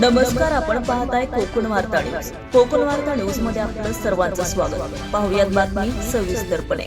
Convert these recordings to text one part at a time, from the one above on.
नमस्कार आपण पाहताय कोकण वार्ता न्यूज. कोकण वार्ता न्यूजमध्ये आपलं सर्वांचं स्वागत. पाहुयात बातमी सविस्तरपणे.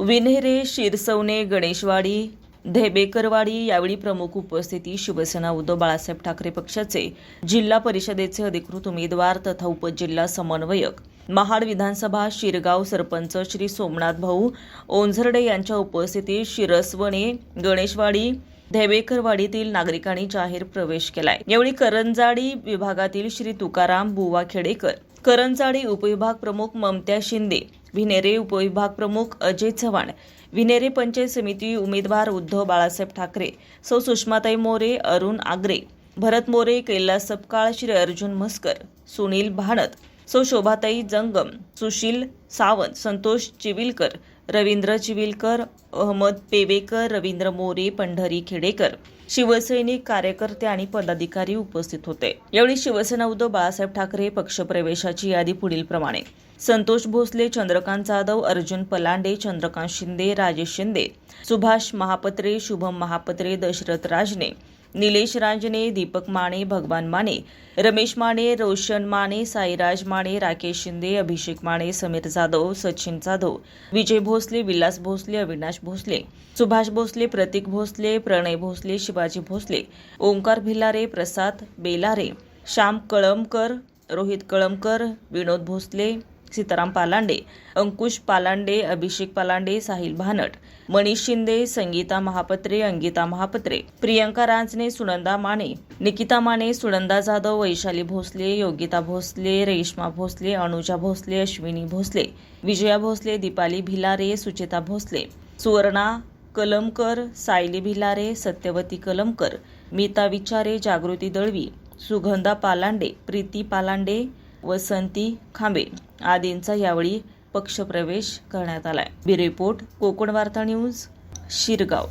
विन्हेरे शिरसवणे गणेशवाडी धेबेकरवाडी यावेळी प्रमुख उपस्थिती शिवसेना उद्धव बाळासाहेब ठाकरे पक्षाचे जिल्हा परिषदेचे अधिकृत उमेदवार तथा उपजिल्हा समन्वयक. महाड विधानसभा शिरगाव सरपंच श्री सोमनाथ भाऊ ओंझरडे यांच्या उपस्थितीत शिरसवणे गणेशवाडी धेबेकरवाडीतील नागरिकांनी जाहीर प्रवेश केलाय. यावेळी करंजाडी विभागातील श्री तुकाराम बुवा खेडेकर करंजाडी उपविभाग प्रमुख ममत्या शिंदे विनेरे उपविभाग प्रमुख अजय चव्हाण विनेरे पंचायत समिती उमेदवार उद्धव बाळासाहेब ठाकरे सौ सुषमाताई मोरे अरुण आगरे भरत मोरे कैलास सपकाळ श्री अर्जुन म्हस्कर सुनील भाणत सौ शोभाताई जंगम सुशील सावंत संतोष चिविलकर रवींद्र चिविलकर अहमद पेवेकर रवींद्र मोरे पंढरी खेडेकर. शिवसैनिक कार्यकर्ते आणि पदाधिकारी उपस्थित होते. यावेळी शिवसेना उद्धव बाळासाहेब ठाकरे पक्षप्रवेशाची यादी पुढील प्रमाणे. संतोष भोसले चंद्रकांत जाधव अर्जुन पलांडे चंद्रकांत शिंदे राजेश शिंदे सुभाष महापत्रे शुभम महापत्रे दशरथ राजने निलेश रांजने दीपक माने भगवान माने रमेश माने रोशन माने साईराज माने राकेश शिंदे अभिषेक माने समीर जाधव सचिन जाधव विजय भोसले विलास भोसले अविनाश भोसले सुभाष भोसले प्रतीक भोसले प्रणय भोसले शिवाजी भोसले ओंकार भिलारे प्रसाद बेलारे श्याम कळमकर रोहित कळमकर विनोद भोसले सीताराम पालांडे अंकुश पालांडे अभिषेक पालांडे साहिल भानट मनीष शिंदे संगीता महापत्रे अंगिता महापत्रे प्रियंका रांजणे सुनंदा माने निकिता माने सुनंदा जाधव वैशाली भोसले योगिता भोसले रेश्मा भोसले अनुजा भोसले अश्विनी भोसले विजया भोसले दीपाली भिलारे सुचेता भोसले सुवर्णा कलमकर सायली भिलारे सत्यवती कलमकर मीता विचारे जागृती दळवी सुगंधा पालांडे प्रीती पालांडे वसंती खांबे आदींचा यावेळी पक्षप्रवेश करण्यात आलाय. बी रिपोर्ट कोकण वार्ता न्यूज शिरगाव.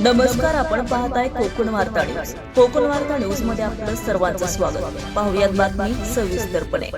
नमस्कार आपण पाहताय कोकण वार्ता न्यूज. कोकण वार्ता न्यूजमध्ये आपलं सर्वांचं स्वागत. पाहुयात बातमी सविस्तरपणे.